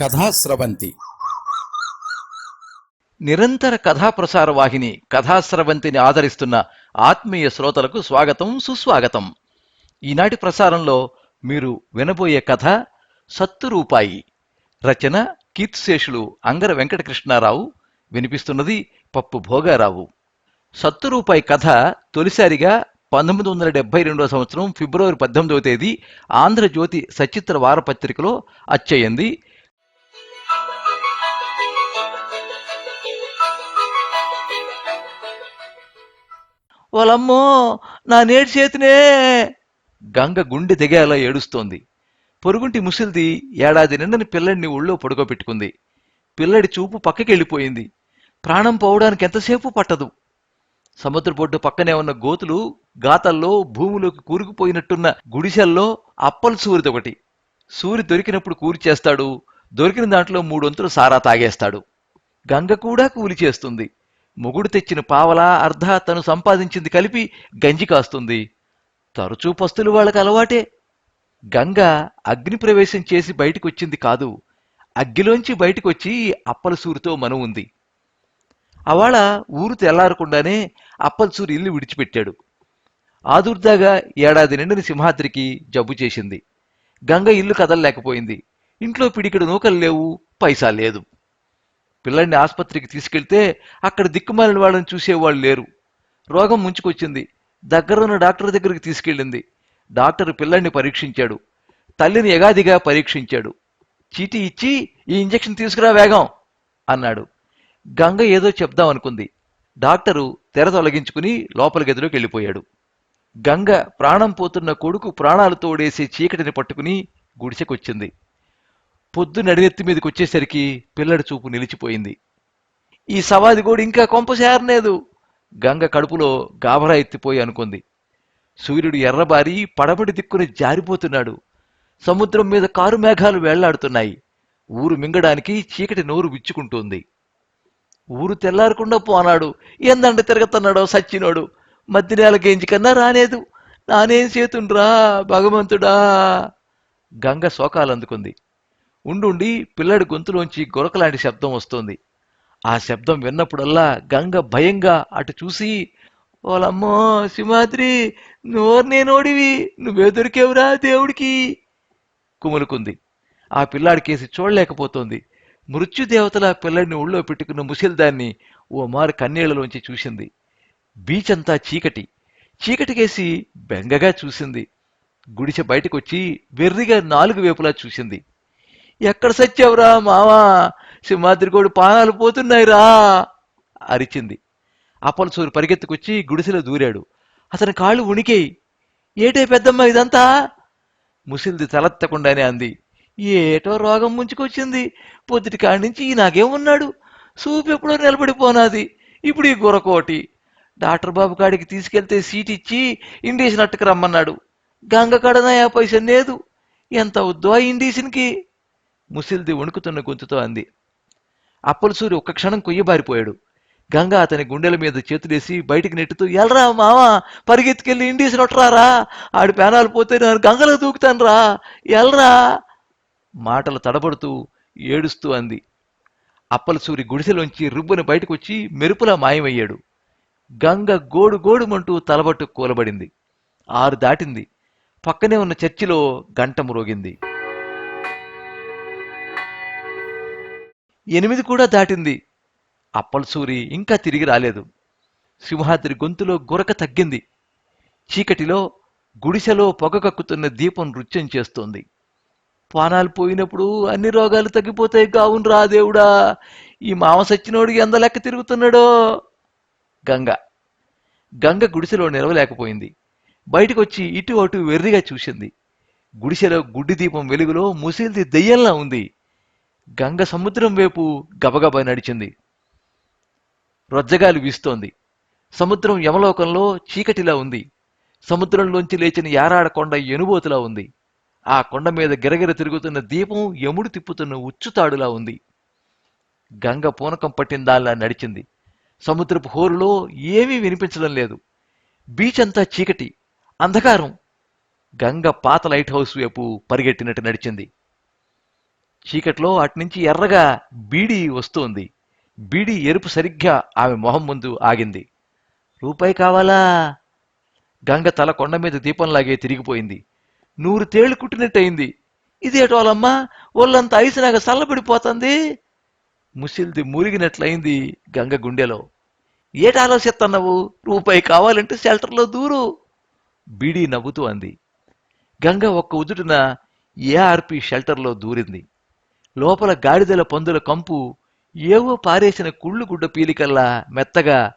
కథాస్రవంతి నిరంతర కథాప్రసార వాహిని కథాస్రవంతిని ఆదరిస్తున్న ఆత్మీయ శ్రోతలకు స్వాగతం సుస్వాగతం. ఈనాటి ప్రసారంలో మీరు వినబోయే కథ సత్తురూపాయి. రచన కీర్తిశేషులు అంగర వెంకటకృష్ణారావు. వినిపిస్తున్నది పప్పు భోగారావు. సత్తురూపాయి కథ తొలిసారిగా పంతొమ్మిది వందల డెబ్బై రెండవ సంవత్సరం ఫిబ్రవరి పద్దెనిమిదవ తేదీ ఆంధ్రజ్యోతి సచిత్ర వారపత్రికలో అచ్చయింది వాళ్ళమ్మో నా నేటి చేతినే. గంగ గుండె దిగేలా ఏడుస్తోంది. పొరుగుంటి ముసిల్ది ఏడాది నిండని పిల్లడిని ఒళ్ళో పడుకోబెట్టుకుంది. పిల్లడి చూపు పక్కకి వెళ్ళిపోయింది ప్రాణం పోవడానికి ఎంతసేపు పట్టదు? సముద్రబొడ్డు పక్కనే ఉన్న గోతులు గాతల్లో భూమిలోకి కూరుకుపోయినట్టున్న గుడిసెల్లో అప్పల్ సూరిది ఒకటి. సూరి దొరికినప్పుడు కూలి చేస్తాడు దొరికిన దాంట్లో మూడొంతులు సారా తాగేస్తాడు. గంగ కూడా కూలి చేస్తుంది మొగుడు తెచ్చిన పావలా అర్ధ తను సంపాదించింది కలిపి గంజి కాస్తుంది. తరచూ పస్తులు వాళ్ళకి అలవాటే. గంగ అగ్ని ప్రవేశం చేసి బయటికొచ్చింది కాదు. అగ్గిలోంచి బయటికొచ్చి అప్పలసూరితో మనం ఉంది. అవాళ ఊరు తెల్లారకుండానే అప్పలసూరి ఇల్లు విడిచిపెట్టాడు. ఆదుర్దాగా ఏడాది నిండిన సింహాద్రికి జబ్బు చేసింది. గంగ ఇల్లు కదలలేకపోయింది. ఇంట్లో పిడికిడు నూకలు లేవు పైసా లేదు. పిల్లల్ని ఆసుపత్రికి తీసుకెళ్తే అక్కడ దిక్కుమాలిన వాళ్ళని చూసేవాళ్ళు లేరు. రోగం ముంచుకొచ్చింది. దగ్గరున్న డాక్టర్ దగ్గరికి తీసుకెళ్ళింది. డాక్టర్ పిల్లల్ని పరీక్షించాడు. తల్లిని ఎగాదిగా పరీక్షించాడు. చీటీ ఇచ్చి ఈ ఇంజెక్షన్ తీసుకురా వేగం అన్నాడు. గంగ ఏదో చెప్దాం అనుకుంది. డాక్టరు తెర తొలగించుకుని లోపల గదిలోకి వెళ్ళిపోయాడు. గంగ ప్రాణం పోతున్న కొడుకు ప్రాణాలు తోడేసే చీకటిని పట్టుకుని గుడిసెకొచ్చింది. పొద్దు నడినెత్తి మీదకి వచ్చేసరికి పిల్లడి చూపు నిలిచిపోయింది. ఈ సవాది కూడా ఇంకా కొంపసేరలేదు గంగ కడుపులో గాభరా ఎత్తిపోయి అనుకుంది. సూర్యుడు ఎర్రబారి పడబడి దిక్కుని జారిపోతున్నాడు. సముద్రం మీద కారు మేఘాలు వేళ్ళాడుతున్నాయి. ఊరు మింగడానికి చీకటి నోరు విచ్చుకుంటోంది. ఊరు తెల్లారకుండా పోనాడు. ఎందండ తిరగతున్నాడో సచ్చినోడు. మధ్య నేల గేంజి కన్నా రానేదు. నానేం చేతుండ్రా భగవంతుడా? గంగ శోకాలు అందుకుంది ఉండుండి పిల్లడి గొంతులోంచి గొరకలాంటి శబ్దం వస్తోంది. ఆ శబ్దం విన్నప్పుడల్లా గంగ భయంగా అటు చూసి ఓలమ్మో సింహాద్రి నోర్నే నోడివి నువ్వే దొరికేవురా దేవుడికి? కుములుకుంది. ఆ పిల్లాడి కేసి చూడలేకపోతోంది. మృత్యుదేవతల పిల్లడిని ఒళ్ళో పెట్టుకున్న ముసిల్దాన్ని ఓ మారు కన్నీళ్ళలోంచి చూసింది. బీచ్ అంతా చీకటి. చీకటికేసి బెంగగా చూసింది. గుడిసె బయటకొచ్చి వెర్రిగా నాలుగు వైపులా చూసింది. ఎక్కడ సచ్చావురా మావా? సింహాద్రికోడు పానాలు పోతున్నాయిరా అరిచింది. అప్పలసూరి పరిగెత్తుకొచ్చి గుడిసెలో దూరాడు. అతని కాళ్ళు ఉణికేయి ఏటే పెద్దమ్మ ఇదంతా? ముసిల్ది తలెత్తకుండానే అంది. ఏటో రోగం ముంచుకొచ్చింది. పొద్దుటి కాడి నుంచి ఈ నాకేమున్నాడు సూపు ఎప్పుడో నిలబడిపోనాది. ఇప్పుడు ఈ గురకోటి. డాక్టర్ బాబు కాడికి తీసుకెళ్తే సీట్ ఇచ్చి ఇండీషన్ అట్టుకు రమ్మన్నాడు. గంగ కడనయా పైసా లేదు. ఎంత వద్దు ఆ ఇండీషన్కి ముసిల్ది వణుకుతున్న గొంతుతో అంది. అప్పలసూరి ఒక్క క్షణం కొయ్యబారిపోయాడు గంగ అతని గుండెల మీద చేతులేసి బయటికి నెట్టుతూ ఎల్రా మావా పరిగెత్తుకెళ్ళి ఇండియస్ నొట్టరారా? ఆడి పేనాలు పోతే నేను గంగలో దూకుతాను రా ఎల్రా. మాటలు తడబడుతూ ఏడుస్తూ అంది. అప్పలసూరి గుడిసెలోంచి రుబ్బున బయటకొచ్చి మెరుపులా మాయమయ్యాడు. గంగ గోడు గోడుమంటూ తలబట్టు కూలబడింది. ఆరు దాటింది. పక్కనే ఉన్న చర్చిలో గంట మ్రోగింది. ఎనిమిది కూడా దాటింది. అప్పలసూరి ఇంకా తిరిగి రాలేదు. సింహాద్రి గొంతులో గురక తగ్గింది. చీకటిలో గుడిసెలో పొగ కక్కుతున్న దీపం నృత్యం చేస్తోంది. పానాలు పోయినప్పుడు అన్ని రోగాలు తగ్గిపోతాయి. కావునరా దేవుడా! ఈ మామ సచ్చినోడు ఎందలెక్క తిరుగుతున్నాడో! గంగ. గంగ గుడిసెలో నిలవలేకపోయింది. బయటకొచ్చి ఇటు అటు వెర్రిగా చూసింది. గుడిసెలో గుడ్డి దీపం వెలుగులో ముసిల్ది దెయ్యంలా ఉంది. గంగ సముద్రం వైపు గబగబ నడిచింది. రొజ్జగాలి వీస్తోంది. సముద్రం యమలోకంలో చీకటిలా ఉంది. సముద్రంలోంచి లేచిన యారాడ కొండ ఎనుబోతులా ఉంది. ఆ కొండ మీద గిరగిర తిరుగుతున్న దీపం యముడు తిప్పుతున్న ఉచ్చుతాడులా ఉంది. గంగ పూనకం పట్టిందాల్లా నడిచింది. సముద్రపు హోరులో ఏమీ వినిపించడం లేదు. బీచ్ అంతా చీకటి అంధకారం. గంగ పాత లైట్ హౌస్ వైపు పరిగెట్టినట్టు నడిచింది. చీకట్లో అట్నుంచి ఎర్రగా బీడీ వస్తోంది. బీడీ ఎరుపు సరిగ్గా ఆమె మొహం ముందు ఆగింది. రూపాయి కావాలా? గంగ తల కొండ మీద దీపంలాగే తిరిగిపోయింది. నూరు తేళ్ళు కుట్టినట్టయింది. ఇదేటోలమ్మా ఒళ్ళంతా ఐసినాక చల్లబడిపోతుంది? ముసిల్ది మురిగినట్లయింది గంగ గుండెలో. ఏట ఆలోచిస్తున్నావు రూపాయి కావాలంటే షెల్టర్లో దూరు. బీడీ నవ్వుతూ అంది గంగ ఒక్క ఉదుటిన ఏఆర్పి షెల్టర్లో దూరింది. లోపల గాడిదల పందుల కంపు ఏవో పారేసిన కుళ్ళు గుడ్డ పీలికల్లా మెత్తగా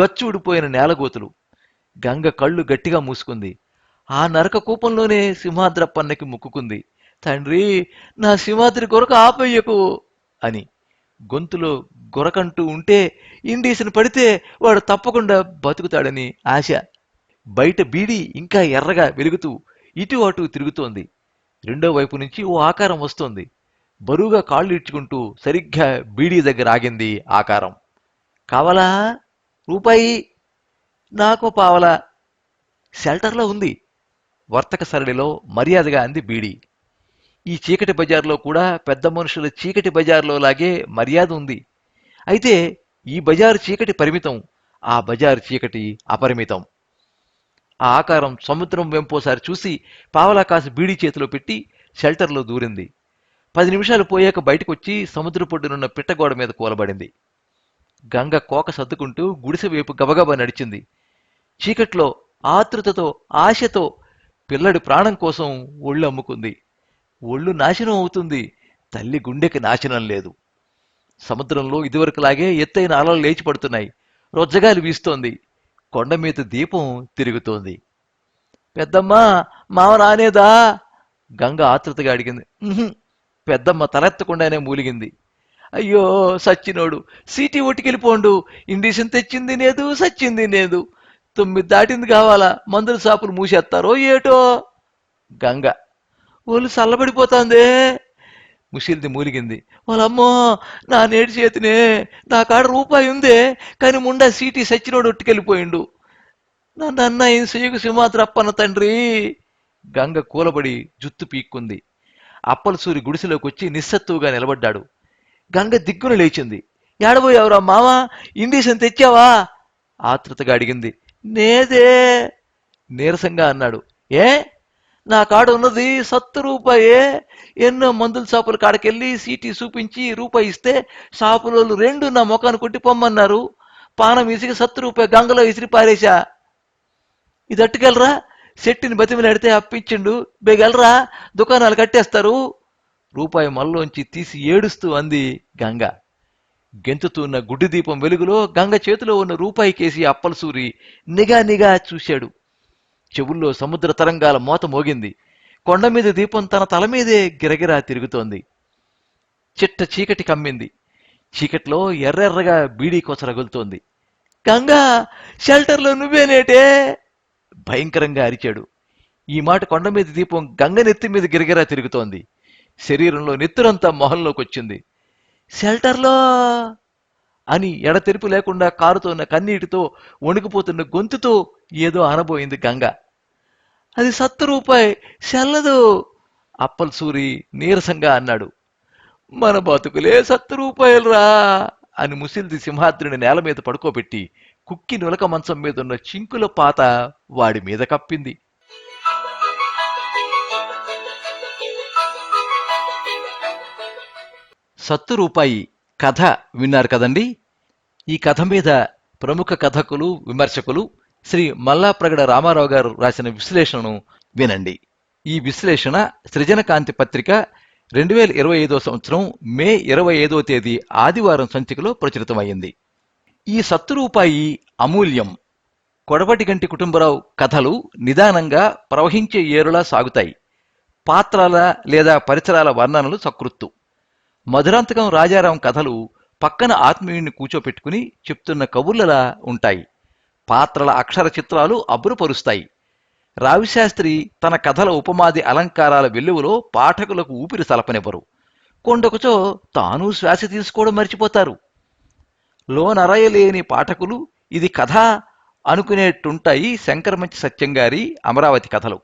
గచ్చు ఊడిపోయిన నేలగోతులు. గంగ కళ్ళు గట్టిగా మూసుకుంది. ఆ నరక కూపంలోనే సింహాద్రప్పన్నకి ముక్కుకుంది. తండ్రి నా సింహాద్రి కొరకు ఆపయ్యకు అని. గొంతులో గొరకంటూ ఉంటే ఇండీసిన పడితే వాడు తప్పకుండా బతుకుతాడని ఆశ. బయట బీడి ఇంకా ఎర్రగా వెలుగుతూ ఇటు అటు తిరుగుతోంది. రెండో వైపు నుంచి ఓ ఆకారం వస్తోంది. బరువుగా కాళ్ళు ఇడ్చుకుంటూ సరిగ్గా బీడీ దగ్గర ఆగింది ఆకారం. కావాలా? రూపాయి? నాకు పావలా? షెల్టర్లో ఉంది. వర్తక సరళిలో మర్యాదగా అంది బీడీ. ఈ చీకటి బజార్లో కూడా పెద్ద మనుషుల చీకటి బజార్లో లాగే మర్యాద ఉంది. అయితే ఈ బజారు చీకటి పరిమితం. ఆ బజారు చీకటి అపరిమితం. ఆ ఆకారం సముద్రం వెంపోసారి చూసి పావలా కాసు బీడీ చేతిలో పెట్టి షెల్టర్లో దూరింది. పది నిమిషాలు పోయాక బయటకు వచ్చి సముద్ర పొడ్డునున్న పిట్టగోడ మీద కూలబడింది. గంగ కోక సర్దుకుంటూ గుడిసె వైపు గబగబా నడిచింది. చీకట్లో ఆతృతతో ఆశతో పిల్లడి ప్రాణం కోసం ఒళ్ళు అమ్ముకుంది. ఒళ్ళు నాశనం అవుతుంది. తల్లి గుండెకి నాశనం లేదు. సముద్రంలో ఇదివరకులాగే ఎత్తైన అలలు లేచి పడుతున్నాయి. రొజ్జగాలి వీస్తోంది. కొండ మీద దీపం తిరుగుతోంది. పెద్దమ్మా మావ రానేదా గంగ ఆతృతగా అడిగింది. పెద్దమ్మ తలెత్తకుండానే మూలిగింది. అయ్యో సచ్చినోడు సీటీ ఒట్టుకెళ్ళిపోండు ఇండిషన్ తెచ్చింది లేదు సచ్చింది లేదు తొమ్మిది దాటింది కావాలా? మందుల షాపులు మూసేస్తారో ఏటో? గంగ. ఒళ్ళు చల్లబడిపోతాందే. ముసిల్ది మూలిగింది. వాళ్ళమ్మో నా నేటి చేతినే నా కాడ రూపాయి ఉందే కానీ ముండా సీటీ సచ్చినోడు ఒట్టుకెళ్ళిపోయిండు. నన్ను అన్నయ్య సుయకు సింహాద్రప్పన్న తండ్రి. గంగ కూలబడి జుత్తు పీక్కుంది. అప్పలసూరి గుడిసెలోకొచ్చి నిస్సత్తువుగా నిలబడ్డాడు. గంగ దిగ్గున లేచింది. ఏడబోయావురా మావా? ఇండిషన్ తెచ్చావా? ఆతృతగా అడిగింది. నేదే. నీరసంగా అన్నాడు. ఏ? నా కాడ ఉన్నది సత్తు రూపాయే. ఎన్నో మందుల షాపుల కాడకెళ్ళి సీటీ చూపించి రూపాయి ఇస్తే షాపులోళ్ళు రెండు నా ముఖాన్ని కొట్టి పొమ్మన్నారు. పానం ఇసిగి సత్తు రూపాయి గంగలో ఇసిరి పారేశా ఇది అట్టుకెళ్ళరా? శెట్టిని బతిమిలాడితే అప్పించిండు బేగెళ్ళరా దుకాణాలు కట్టేస్తారు. రూపాయి మల్లోంచి తీసి ఏడుస్తూ అంది గంగ. గెంతుతున్న గుడ్డి దీపం వెలుగులో గంగ చేతిలో ఉన్న రూపాయి కేసి అప్పలసూరి నిగా నిగా చూశాడు. చెవుల్లో సముద్ర తరంగాల మోత మోగింది. కొండ మీద దీపం తన తల మీదే గిరగిరా తిరుగుతోంది. చిట్ట చీకటి కమ్మింది. చీకట్లో ఎర్రెర్రగా బీడీ కొసరగులుతోంది. గంగా షెల్టర్లో నువ్వేనేటే? భయంకరంగా అరిచాడు. ఈ మాట కొండ మీద దీపం గంగ నెత్తి మీద గిరిగిరా తిరుగుతోంది. శరీరంలో నెత్తురంతా మొహంలోకి వచ్చింది షెల్టర్లో! అని ఎడతెరిపి లేకుండా కారుతోన్న కన్నీటితో వణికిపోతున్న గొంతుతో ఏదో అనబోయింది గంగ. అది సత్తు రూపాయి చెల్లదు అప్పల్ సూరి నీరసంగా అన్నాడు. మన బతుకులే సత్తు రూపాయలురా! అని ముసిల్ది సింహాద్రిని నేల మీద పడుకోబెట్టి కుక్కి నులక మంచం మీదున్న చింకుల పాత వాడి మీద కప్పింది. సత్తు రూపాయి కథ విన్నారు కదండి? ఈ కథ మీద ప్రముఖ కథకులు విమర్శకులు శ్రీ మల్లాప్రగడ రామారావు గారు రాసిన విశ్లేషణను వినండి. ఈ విశ్లేషణ సృజనకాంతి పత్రిక రెండు వేల ఇరవై ఐదో సంవత్సరం మే ఇరవై ఐదో తేదీ ఆదివారం సంచికలో ప్రచురితమైంది ఈ సత్తురూపాయి అమూల్యం. అమూల్యం కొడవటిగంటి కుటుంబరావు కథలు నిదానంగా ప్రవహించే ఏరులా సాగుతాయి. పాత్రల లేదా పరిసరాల వర్ణనలు సకృత్తు. మధురాంతకం రాజారాం కథలు పక్కన ఆత్మీయుణ్ణి కూర్చోపెట్టుకుని చెప్తున్న కబుర్లలా ఉంటాయి. పాత్రల అక్షర చిత్రాలు అబ్బురుపరుస్తాయి. రావిశాస్త్రి తన కథల ఉపమాది అలంకారాల వెల్లువలో పాఠకులకు ఊపిరి సలపనివ్వరు కొండొకచో తాను శ్వాస తీసుకోవడం మర్చిపోతారు. లోనరయలేని పాఠకులు ఇది కథ అనుకునేట్టుంటాయి శంకరమంచి సత్యం గారి అమరావతి కథలు.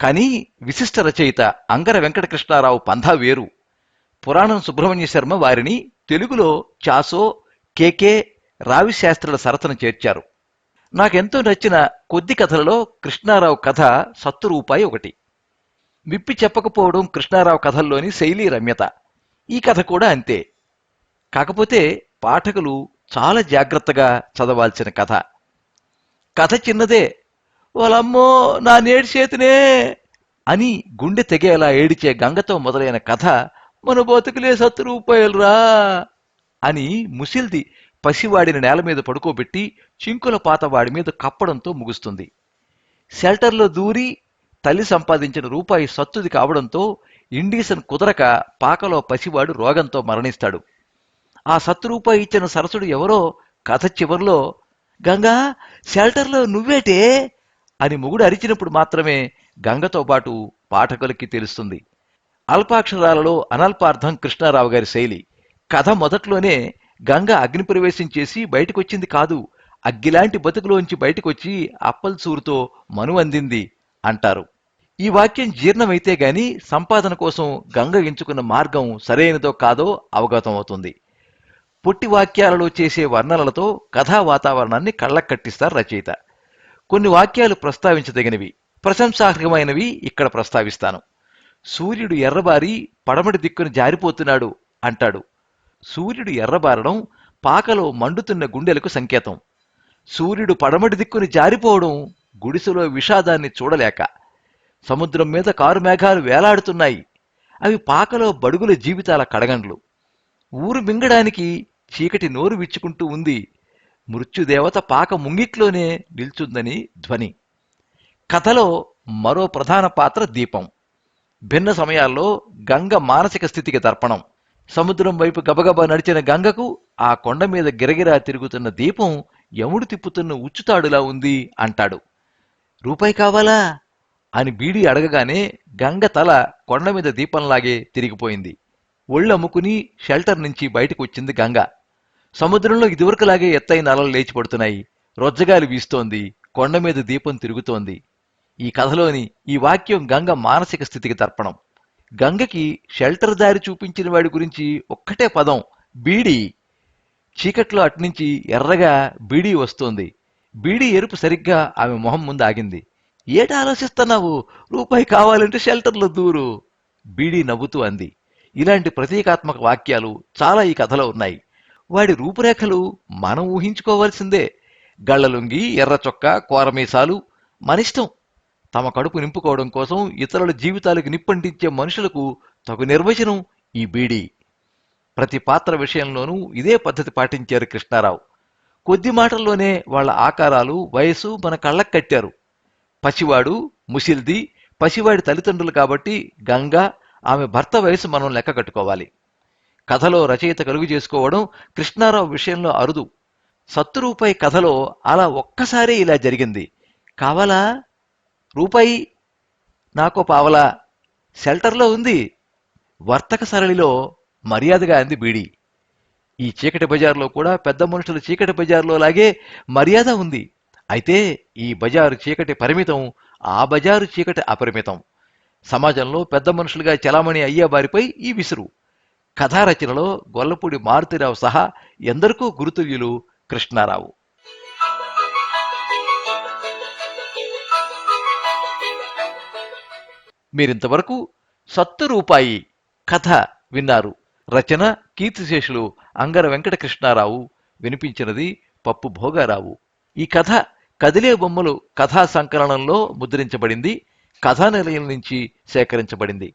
కానీ విశిష్ట రచయిత అంగర వెంకటకృష్ణారావు పంధా వేరు. పురాణం సుబ్రహ్మణ్య శర్మ వారిని తెలుగులో చాసో కేకే రావి శాస్త్రుల సరసన చేర్చారు. నాకెంతో నచ్చిన కొద్ది కథలలో కృష్ణారావు కథ సత్తు రూపాయి ఒకటి. విప్పి చెప్పకపోవడం కృష్ణారావు కథల్లోని శైలి రమ్యత. ఈ కథ కూడా అంతే. కాకపోతే పాఠకులు చాలా జాగ్రత్తగా చదవాల్సిన కథ. కథ చిన్నదే. వాళ్ళమ్మో నా నేడి చేతినే అని గుండె తెగేలా ఏడిచే గంగతో మొదలైన కథ మన బతుకులే సత్తు రూపాయలురా అని ముసిల్ది పసివాడిని నేల మీద పడుకోబెట్టి చింకుల పాత వాడి మీద కప్పడంతో ముగుస్తుంది. షెల్టర్లో దూరి తల్లి సంపాదించిన రూపాయి సత్తుది కావడంతో ఇండీసన్ కుదరక పాకలో పసివాడు రోగంతో మరణిస్తాడు. ఆ సత్తు ఇచ్చిన సరసుడు ఎవరో కథ చివరిలో గంగా షెల్టర్లో నువ్వేటే? అని మొగుడు అరిచినప్పుడు మాత్రమే గంగతో పాటు పాఠకులకి తెలుస్తుంది. అల్పాక్షరాలలో అనల్పార్థం కృష్ణారావు గారి శైలి. కథ మొదట్లోనే గంగ అగ్నిప్రవేశం చేసి బయటకొచ్చింది కాదు అగ్గిలాంటి బతుకులోంచి బయటకొచ్చి అప్పల్సూరుతో మను అందింది అంటారు. ఈ వాక్యం జీర్ణమైతే గాని సంపాదన కోసం గంగ ఎంచుకున్న మార్గం సరైనదో కాదో అవగతం అవుతుంది పొట్టి వాక్యాలలో చేసే వర్ణనలతో కథా వాతావరణాన్ని కళ్ళకట్టిస్తారు రచయిత. కొన్ని వాక్యాలు ప్రస్తావించదగినవి ప్రశంసార్హమైనవి ఇక్కడ ప్రస్తావిస్తాను. సూర్యుడు ఎర్రబారి పడమటి దిక్కున జారిపోతున్నాడు అంటాడు. సూర్యుడు ఎర్రబారడం పాకలో మండుతున్న గుండెలకు సంకేతం. సూర్యుడు పడమటి దిక్కుని జారిపోవడం గుడిసెలో విషాదాన్ని చూడలేక. సముద్రం మీద కారు మేఘాలు వేలాడుతున్నాయి. అవి పాకలో బడుగుల జీవితాల కడగండ్లు. ఊరు మింగడానికి చీకటి నోరు విచ్చుకుంటూ ఉంది. మృత్యుదేవత పాక ముంగిట్లోనే నిల్చుందని ధ్వని. కథలో మరో ప్రధాన పాత్ర దీపం. భిన్న సమయాల్లో గంగ మానసిక స్థితికి తర్పణం. సముద్రం వైపు గబగబా నడిచిన గంగకు ఆ కొండ మీద గిరగిరా తిరుగుతున్న దీపం యముడు తిప్పుతున్న ఉచ్చుతాడులా ఉంది అంటాడు. రూపాయి కావాలా? అని బీడి అడగగానే గంగ తల కొండ మీద దీపంలాగే తిరిగిపోయింది. ఒళ్ళమ్ముకుని షెల్టర్ నుంచి బయటకు వచ్చింది గంగ. సముద్రంలో ఇదివరకులాగే ఎత్తైన అలలు లేచి పడుతున్నాయి రొజ్జగాలి వీస్తోంది. కొండ మీద దీపం తిరుగుతోంది. ఈ కథలోని ఈ వాక్యం గంగ మానసిక స్థితికి తర్పణం. గంగకి షెల్టర్ దారి చూపించిన వాడి గురించి ఒక్కటే పదం. బీడి. చీకట్లో అట్నుంచి ఎర్రగా బీడీ వస్తోంది. బీడీ ఎరుపు సరిగ్గా ఆమె మొహం ముందు ఆగింది. ఏట ఆలోచిస్తున్నావు? రూపాయి కావాలంటే షెల్టర్లో దూరు. బీడీ నవ్వుతూ అంది. ఇలాంటి ప్రతీకాత్మక వాక్యాలు చాలా ఈ కథలో ఉన్నాయి. వాడి రూపురేఖలు మనం ఊహించుకోవాల్సిందే. గళ్ళలుంగి ఎర్ర చొక్కా కోరమీసాలు మనిష్టం. తమ కడుపు నింపుకోవడం కోసం ఇతరుల జీవితాలకు నిప్పంటించే మనుషులకు తగు నిర్వచనం ఈ బీడీ. ప్రతి పాత్ర విషయంలోనూ ఇదే పద్ధతి పాటించారు కృష్ణారావు. కొద్ది మాటల్లోనే వాళ్ళ ఆకారాలు వయసు మన కళ్ళకు కట్టారు. పసివాడు ముసిల్ది పసివాడి తల్లిదండ్రులు కాబట్టి గంగ ఆమె భర్త వయసు మనం లెక్క కట్టుకోవాలి. కథలో రచయిత కలుగు చేసుకోవడం కృష్ణారావు విషయంలో అరుదు. సత్తురూపాయి కథలో అలా ఒక్కసారే ఇలా జరిగింది. కావాలా? రూపాయి నాకో పావలా? షెల్టర్లో ఉంది. వర్తక సరళిలో మర్యాదగా అంది బీడి. ఈ చీకటి బజార్లో కూడా పెద్ద మనుషుల చీకటి బజార్లో లాగే మర్యాద ఉంది. అయితే ఈ బజారు చీకటి పరిమితం ఆ బజారు చీకటి అపరిమితం. సమాజంలో పెద్ద మనుషులుగా చలామణి అయ్యే వారిపై ఈ విసురు. కథారచనలో గొల్లపూడి మారుతిరావు సహా ఎందరికో గురుతుల్యులు కృష్ణారావు. మీరింతవరకు సత్తు రూపాయి కథ విన్నారు. రచన కీర్తిశేషులు అంగర వెంకట కృష్ణారావు వినిపించినది పప్పు భోగారావు. ఈ కథ కదిలే బొమ్మలు కథా సంకలనంలో ముద్రించబడింది. కథా నిలయం నుంచి సేకరించబడింది.